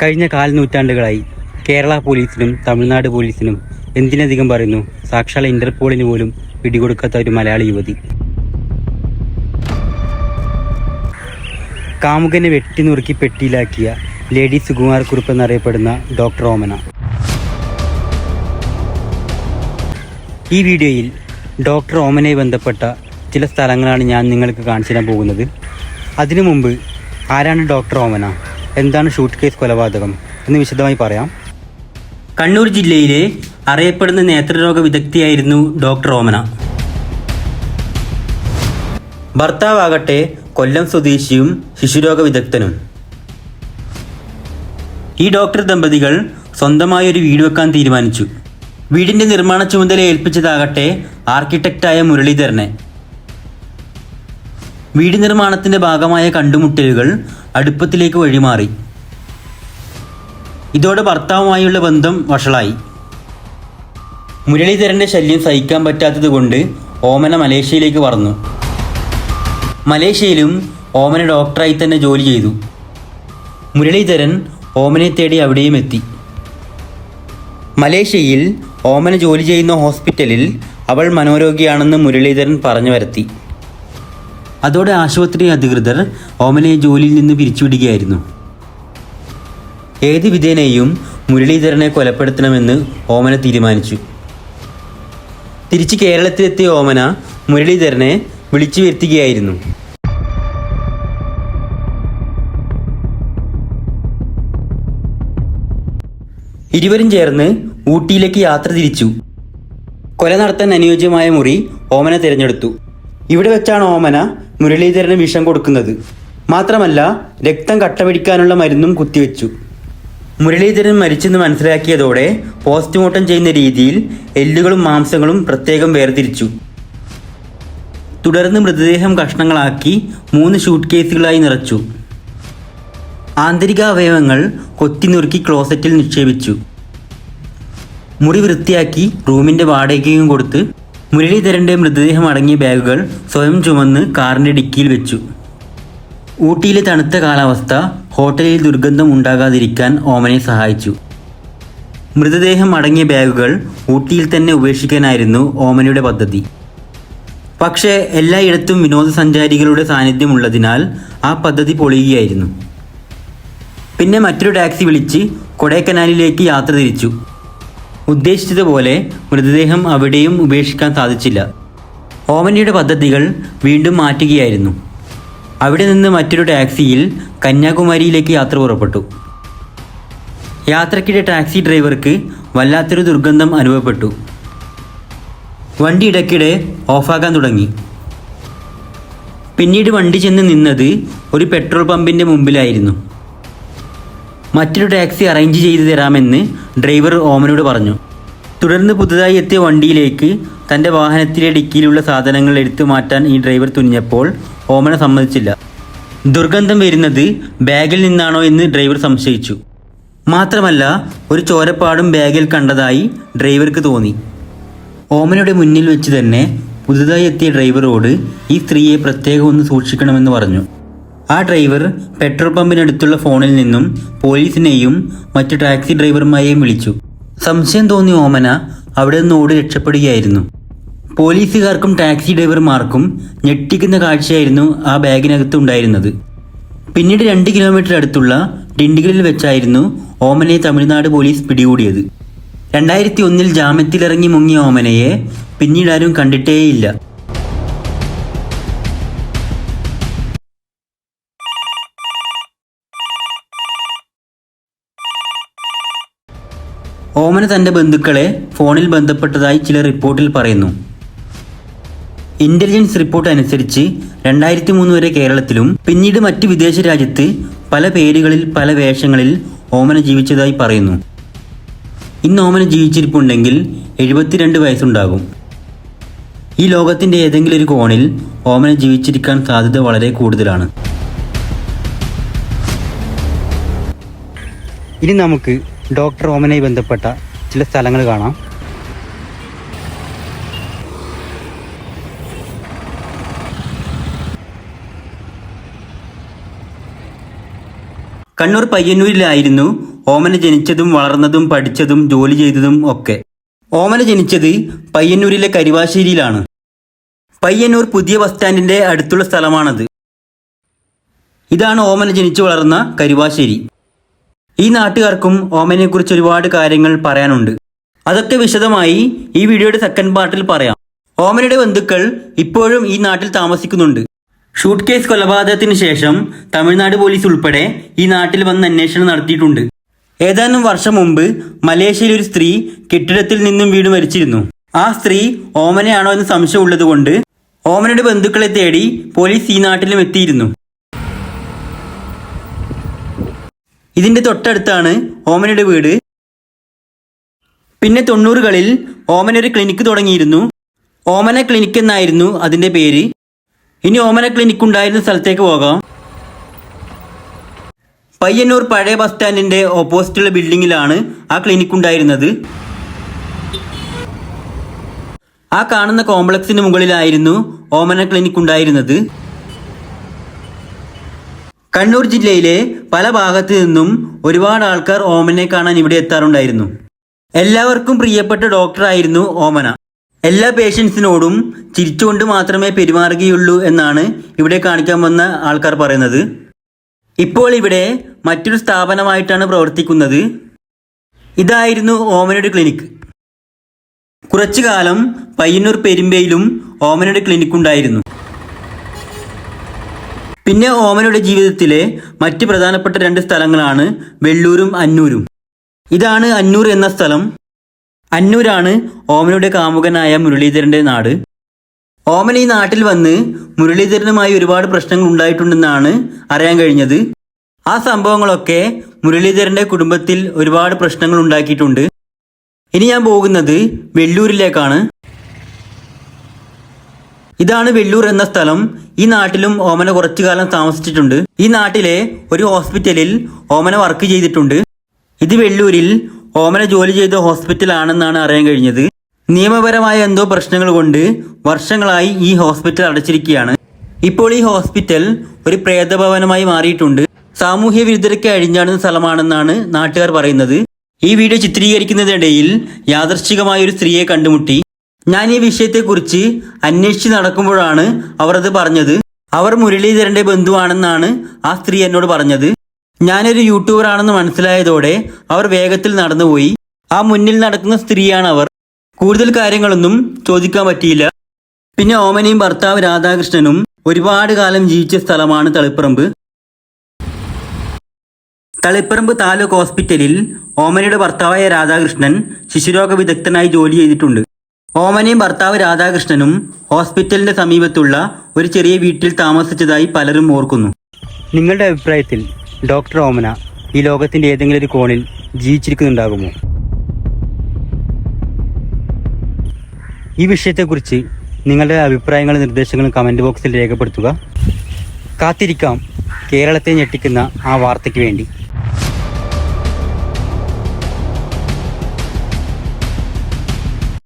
കഴിഞ്ഞ കാൽ നൂറ്റാണ്ടുകളായി കേരള പോലീസിനും തമിഴ്നാട് പോലീസിനും എന്തിനധികം പറയുന്നു? സാക്ഷാൽ ഇന്റർപോളിന് പോലും പിടികൊടുക്കാത്ത ഒരു മലയാളി യുവതി. കാമുകനെ വെട്ടി വെട്ടിനുറുക്കി പെട്ടിയിലാക്കിയ ലേഡി സുകുമാർ കുറുപ്പ് എന്നറിയപ്പെടുന്ന ഡോക്ടർ ഓമന. ഈ വീഡിയോയിൽ ഡോക്ടർ ഓമനയെ ബന്ധപ്പെട്ട ചില സ്ഥലങ്ങളാണ് ഞാൻ നിങ്ങൾക്ക് കാണിച്ചു തരാൻ പോകുന്നത്. അതിനു മുമ്പ് ആരാണ് ഡോക്ടർ ഓമന? എന്താണ് ഷൂട്ട് കേസ് കൊലപാതകം എന്ന് വിശദമായി പറയാം. കണ്ണൂർ ജില്ലയിലെ അറിയപ്പെടുന്ന നേത്രരോഗ വിദഗ്ധിയായിരുന്നു ഡോക്ടർ ഓമന. ഭർത്താവാകട്ടെ കൊല്ലം സ്വദേശിയും ശിശുരോഗ വിദഗ്ധനും. ഈ ഡോക്ടർ ദമ്പതികൾ സ്വന്തമായി ഒരു വീട് വെക്കാൻ തീരുമാനിച്ചു. വീടിന്റെ നിർമ്മാണ ചുമതല ഏൽപ്പിച്ചതാകട്ടെ ആർക്കിടെക്റ്റായ മുരളീധരനെ. വീട് നിർമ്മാണത്തിന്റെ ഭാഗമായ കണ്ടുമുട്ടലുകൾ അടുപ്പത്തിലേക്ക് വഴിമാറി. ഇതോടെ ഭർത്താവുമായുള്ള ബന്ധം വഷളായി. മുരളീധരന്റെ ശല്യം സഹിക്കാൻ പറ്റാത്തതുകൊണ്ട് ഓമന മലേഷ്യയിലേക്ക് പറന്നു. മലേഷ്യയിലും ഓമന ഡോക്ടറായി തന്നെ ജോലി ചെയ്തു. മുരളീധരൻ ഓമനെ തേടി അവിടെയും എത്തി. മലേഷ്യയിൽ ഓമന ജോലി ചെയ്യുന്ന ഹോസ്പിറ്റലിൽ അവൾ മനോരോഗിയാണെന്ന് മുരളീധരൻ പറഞ്ഞു വരുത്തി. അതോടെ ആശുപത്രി അധികൃതർ ഓമനയെ ജോലിയിൽ നിന്ന് പിരിച്ചുവിടുകയായിരുന്നു. ഏത് വിധേനയും മുരളീധരനെ കൊലപ്പെടുത്തണമെന്ന് ഓമന തീരുമാനിച്ചു. തിരിച്ച് കേരളത്തിലെത്തിയ ഓമന മുരളീധരനെ വിളിച്ചു വരുത്തുകയായിരുന്നു. ഇരുവരും ചേർന്ന് ഊട്ടിയിലേക്ക് യാത്ര തിരിച്ചു. കൊല നടത്താൻ അനുയോജ്യമായ മുറി ഓമന തിരഞ്ഞെടുത്തു. ഇവിടെ വെച്ചാണ് ഓമന മുരളീധരന് വിഷം കൊടുക്കുന്നത്. മാത്രമല്ല രക്തം കട്ടപിടിക്കാനുള്ള മരുന്നും കുത്തിവെച്ചു. മുരളീധരൻ മരിച്ചെന്ന് മനസ്സിലാക്കിയതോടെ പോസ്റ്റ്മോർട്ടം ചെയ്യുന്ന രീതിയിൽ എല്ലുകളും മാംസങ്ങളും പ്രത്യേകം വേർതിരിച്ചു. തുടർന്ന് മൃതദേഹം കഷ്ണങ്ങളാക്കി മൂന്ന് ഷൂട്ട് കേസുകളായി നിറച്ചു. ആന്തരിക അവയവങ്ങൾ കൊത്തിനുറുക്കി ക്ലോസറ്റിൽ നിക്ഷേപിച്ചു. മുറി വൃത്തിയാക്കി റൂമിന്റെ വാടകയും കൊടുത്ത് മുരളീധരന്റെ മൃതദേഹം അടങ്ങിയ ബാഗുകൾ സ്വയം ചുമന്ന് കാറിന്റെ ഡിക്കിയിൽ വെച്ചു. ഊട്ടിയിലെ തണുത്ത കാലാവസ്ഥ ഹോട്ടലിൽ ദുർഗന്ധം ഉണ്ടാകാതിരിക്കാൻ ഓമനെ സഹായിച്ചു. മൃതദേഹം അടങ്ങിയ ബാഗുകൾ ഊട്ടിയിൽ തന്നെ ഉപേക്ഷിക്കാനായിരുന്നു ഓമനയുടെ പദ്ധതി. പക്ഷേ എല്ലായിടത്തും വിനോദസഞ്ചാരികളുടെ സാന്നിധ്യമുള്ളതിനാൽ ആ പദ്ധതി പൊളിയുകയായിരുന്നു. പിന്നെ മറ്റൊരു ടാക്സി വിളിച്ച് കൊടൈക്കനാലിലേക്ക് യാത്ര തിരിച്ചു. ഉദ്ദേശിച്ചതുപോലെ മൃതദേഹം അവിടെയും ഉപേക്ഷിക്കാൻ സാധിച്ചില്ല. ഓമനയുടെ പദ്ധതികൾ വീണ്ടും മാറ്റുകയായിരുന്നു. അവിടെ നിന്ന് മറ്റൊരു ടാക്സിയിൽ കന്യാകുമാരിയിലേക്ക് യാത്ര പുറപ്പെട്ടു. യാത്രക്കിടെ ടാക്സി ഡ്രൈവർക്ക് വല്ലാത്തൊരു ദുർഗന്ധം അനുഭവപ്പെട്ടു. വണ്ടി ഇടയ്ക്കിടെ ഓഫാകാൻ തുടങ്ങി. പിന്നീട് വണ്ടി ചെന്ന് നിന്നത് ഒരു പെട്രോൾ പമ്പിന്റെ മുമ്പിലായിരുന്നു. മറ്റൊരു ടാക്സി അറേഞ്ച് ചെയ്തു തരാമെന്ന് ഡ്രൈവർ ഓമനോട് പറഞ്ഞു. തുടർന്ന് പുതുതായി എത്തിയ വണ്ടിയിലേക്ക് തന്റെ വാഹനത്തിലെ ഡിക്കിയിലുള്ള സാധനങ്ങൾ എടുത്തു മാറ്റാൻ ഈ ഡ്രൈവർ തുനിഞ്ഞപ്പോൾ ഓമന സമ്മതിച്ചില്ല. ദുർഗന്ധം വരുന്നത് ബാഗിൽ നിന്നാണോ എന്ന് ഡ്രൈവർ സംശയിച്ചു. മാത്രമല്ല ഒരു ചോരപ്പാടും ബാഗിൽ കണ്ടതായി ഡ്രൈവർക്ക് തോന്നി. ഓമനയുടെ മുന്നിൽ വെച്ച് തന്നെ പുതുതായി എത്തിയ ഡ്രൈവറോട് ഈ സ്ത്രീയെ പ്രത്യേകം ഒന്ന് സൂക്ഷിക്കണമെന്ന് പറഞ്ഞു. ആ ഡ്രൈവർ പെട്രോൾ പമ്പിനടുത്തുള്ള ഫോണിൽ നിന്നും പോലീസിനെയും മറ്റു ടാക്സി ഡ്രൈവർമാരെയും വിളിച്ചു. സംശയം തോന്നിയ ഓമന അവിടെ നിന്ന് ഓടി രക്ഷപ്പെടുകയായിരുന്നു. പോലീസുകാർക്കും ടാക്സി ഡ്രൈവർമാർക്കും ഞെട്ടിക്കുന്ന കാഴ്ചയായിരുന്നു ആ ബാഗിനകത്ത് ഉണ്ടായിരുന്നത്. പിന്നീട് രണ്ട് കിലോമീറ്റർ അടുത്തുള്ള ഡിണ്ടിഗലിൽ വെച്ചായിരുന്നു ഓമനയെ തമിഴ്നാട് പോലീസ് പിടികൂടിയത്. രണ്ടായിരത്തി ഒന്നിൽ ജാമ്യത്തിലിറങ്ങി മുങ്ങിയ ഓമനയെ പിന്നീട് ആരും കണ്ടിട്ടേയില്ല. ഓമന തന്റെ ബന്ധുക്കളെ ഫോണിൽ ബന്ധപ്പെട്ടതായി ചില റിപ്പോർട്ടിൽ പറയുന്നു. ഇന്റലിജൻസ് റിപ്പോർട്ട് അനുസരിച്ച് രണ്ടായിരത്തി മൂന്ന് വരെ കേരളത്തിലും പിന്നീട് മറ്റ് വിദേശ രാജ്യത്ത് പല പേരുകളിൽ പല വേഷങ്ങളിൽ ഓമന ജീവിച്ചതായി പറയുന്നു. ഇന്ന് ഓമന ജീവിച്ചിരിപ്പുണ്ടെങ്കിൽ എഴുപത്തിരണ്ട് വയസ്സുണ്ടാകും. ഈ ലോകത്തിന്റെ ഏതെങ്കിലും ഒരു കോണിൽ ഓമന ജീവിച്ചിരിക്കാൻ സാധ്യത വളരെ കൂടുതലാണ്. ഇനി നമുക്ക് ഡോക്ടർ ഓമനായി ബന്ധപ്പെട്ട ചില സ്ഥലങ്ങൾ കാണാം. കണ്ണൂർ പയ്യന്നൂരിലായിരുന്നു ഓമന ജനിച്ചതും വളർന്നതും പഠിച്ചതും ജോലി ചെയ്തതും ഒക്കെ. ഓമന ജനിച്ചത് പയ്യന്നൂരിലെ കരിവാശ്ശേരിയിലാണ് പയ്യന്നൂർ പുതിയ ബസ് സ്റ്റാൻഡിന്റെ അടുത്തുള്ള സ്ഥലമാണത്. ഇതാണ് ഓമന ജനിച്ചു വളർന്ന കരുവാശ്ശേരി ഈ നാട്ടുകാർക്കും ഓമനെക്കുറിച്ച് ഒരുപാട് കാര്യങ്ങൾ പറയാനുണ്ട്. അതൊക്കെ വിശദമായി ഈ വീഡിയോയുടെ സെക്കൻഡ് പാർട്ടിൽ പറയാം. ഓമനയുടെ ബന്ധുക്കൾ ഇപ്പോഴും ഈ നാട്ടിൽ താമസിക്കുന്നുണ്ട്. ഷൂട്ട് കേസ് കൊലപാതകത്തിന് ശേഷം തമിഴ്നാട് പോലീസ് ഉൾപ്പെടെ ഈ നാട്ടിൽ വന്ന് അന്വേഷണം നടത്തിയിട്ടുണ്ട്. ഏതാനും വർഷം മുമ്പ് മലേഷ്യയിൽ ഒരു സ്ത്രീ കെട്ടിടത്തിൽ നിന്നും വീണ് മരിച്ചിരുന്നു. ആ സ്ത്രീ ഓമനയാണോ എന്ന് സംശയമുള്ളതുകൊണ്ട് ഓമനയുടെ ബന്ധുക്കളെ തേടി പോലീസ് ഈ നാട്ടിലും എത്തിയിരുന്നു. ഇതിന്റെ തൊട്ടടുത്താണ് ഓമനയുടെ വീട്. പിന്നെ തൊണ്ണൂറുകളിൽ ഓമന ഒരു ക്ലിനിക്ക് തുടങ്ങിയിരുന്നു. ഓമന ക്ലിനിക്ക് എന്നായിരുന്നു അതിന്റെ പേര്. ഇനി ഓമന ക്ലിനിക്ക് ഉണ്ടായിരുന്ന സ്ഥലത്തേക്ക് പോകാം. പയ്യന്നൂർ പഴയ ബസ് സ്റ്റാൻഡിന്റെ ഓപ്പോസിറ്റുള്ള ബിൽഡിങ്ങിലാണ് ആ ക്ലിനിക്ക് ഉണ്ടായിരുന്നത്. ആ കാണുന്ന കോംപ്ലക്സിന് മുകളിലായിരുന്നു ഓമന ക്ലിനിക്ക് ഉണ്ടായിരുന്നത്. കണ്ണൂർ ജില്ലയിലെ പല ഭാഗത്തു നിന്നും ഒരുപാട് ആൾക്കാർ ഓമനെ കാണാൻ ഇവിടെ എത്താറുണ്ടായിരുന്നു. എല്ലാവർക്കും പ്രിയപ്പെട്ട ഡോക്ടറായിരുന്നു ഓമന. എല്ലാ പേഷ്യൻസിനോടും ചിരിച്ചുകൊണ്ട് മാത്രമേ പെരുമാറുകയുള്ളൂ എന്നാണ് ഇവിടെ കാണിക്കാൻ വന്ന ആൾക്കാർ പറയുന്നത്. ഇപ്പോൾ ഇവിടെ മറ്റൊരു സ്ഥാപനമായിട്ടാണ് പ്രവർത്തിക്കുന്നത്. ഇതായിരുന്നു ഓമനയുടെ ക്ലിനിക്ക് കുറച്ചു കാലം പയ്യന്നൂർ പെരുമ്പയിലും ഓമനയുടെ ക്ലിനിക്ക് ഉണ്ടായിരുന്നു. പിന്നെ ഓമനയുടെ ജീവിതത്തിലെ മറ്റ് പ്രധാനപ്പെട്ട രണ്ട് സ്ഥലങ്ങളാണ് വെള്ളൂരും അന്നൂരും. ഇതാണ് അന്നൂർ എന്ന സ്ഥലം. അന്നൂരാണ് ഓമനയുടെ കാമുകനായ മുരളീധരന്റെ നാട്. ഓമൻ ഈ നാട്ടിൽ വന്ന് മുരളീധരനുമായി ഒരുപാട് പ്രശ്നങ്ങൾ ഉണ്ടായിട്ടുണ്ടെന്നാണ് അറിയാൻ കഴിഞ്ഞത്. ആ സംഭവങ്ങളൊക്കെ മുരളീധരന്റെ കുടുംബത്തിൽ ഒരുപാട് പ്രശ്നങ്ങൾ ഉണ്ടാക്കിയിട്ടുണ്ട്. ഇനി ഞാൻ പോകുന്നത് വെള്ളൂരിലേക്കാണ്. ഇതാണ് വെള്ളൂർ എന്ന സ്ഥലം. ഈ നാട്ടിലും ഓമന കുറച്ചു കാലം താമസിച്ചിട്ടുണ്ട്. ഈ നാട്ടിലെ ഒരു ഹോസ്പിറ്റലിൽ ഓമന വർക്ക് ചെയ്തിട്ടുണ്ട്. ഇത് വെള്ളൂരിൽ ഓമന ജോലി ചെയ്ത ഹോസ്പിറ്റൽ ആണെന്നാണ് അറിയാൻ കഴിഞ്ഞത്. നിയമപരമായ എന്തോ പ്രശ്നങ്ങൾ കൊണ്ട് വർഷങ്ങളായി ഈ ഹോസ്പിറ്റൽ അടച്ചിരിക്കുകയാണ്. ഇപ്പോൾ ഈ ഹോസ്പിറ്റൽ ഒരു പ്രേതഭവനമായി മാറിയിട്ടുണ്ട്. സാമൂഹ്യ വിരുദ്ധരയ്ക്ക് അഴിഞ്ഞാടുന്ന സ്ഥലമാണെന്നാണ് നാട്ടുകാർ പറയുന്നത്. ഈ വീഡിയോ ചിത്രീകരിക്കുന്നതിനിടയിൽ യാദർശികമായ ഒരു സ്ത്രീയെ കണ്ടുമുട്ടി. ഞാൻ ഈ വിഷയത്തെക്കുറിച്ച് അന്വേഷിച്ച് നടക്കുമ്പോഴാണ് അവർ അത് പറഞ്ഞത്. അവർ മുരളീധരന്റെ ബന്ധുവാണെന്നാണ് ആ സ്ത്രീ എന്നോട് പറഞ്ഞത്. ഞാനൊരു യൂട്യൂബർ ആണെന്ന് മനസ്സിലായതോടെ അവർ വേഗത്തിൽ നടന്നുപോയി. ആ മുന്നിൽ നടക്കുന്ന സ്ത്രീയാണ് അവർ കൂടുതൽ കാര്യങ്ങളൊന്നും ചോദിക്കാൻ പറ്റിയില്ല. പിന്നെ ഓമനയും ഭർത്താവ് രാധാകൃഷ്ണനും ഒരുപാട് കാലം ജീവിച്ച സ്ഥലമാണ് തളിപ്പറമ്പ്. തളിപ്പറമ്പ് താലൂക്ക് ഹോസ്പിറ്റലിൽ ഓമനയുടെ ഭർത്താവായ രാധാകൃഷ്ണൻ ശിശുരോഗ വിദഗ്ധനായി ജോലി ചെയ്തിട്ടുണ്ട്. ഓമനയും ഭർത്താവ് രാധാകൃഷ്ണനും ഹോസ്പിറ്റലിന്റെ സമീപത്തുള്ള ഒരു ചെറിയ വീട്ടിൽ താമസിച്ചതായി പലരും ഓർക്കുന്നു. നിങ്ങളുടെ അഭിപ്രായത്തിൽ ഡോക്ടർ ഓമന ഈ ലോകത്തിന്റെ ഏതെങ്കിലും ഒരു കോണിൽ ജീവിച്ചിരിക്കുന്നുണ്ടാകുമോ? ഈ വിഷയത്തെക്കുറിച്ച് നിങ്ങളുടെ അഭിപ്രായങ്ങളും നിർദ്ദേശങ്ങളും കമന്റ് ബോക്സിൽ രേഖപ്പെടുത്തുക. കാത്തിരിക്കാം കേരളത്തെ ഞെട്ടിക്കുന്ന ആ വാർത്തയ്ക്ക് വേണ്ടി.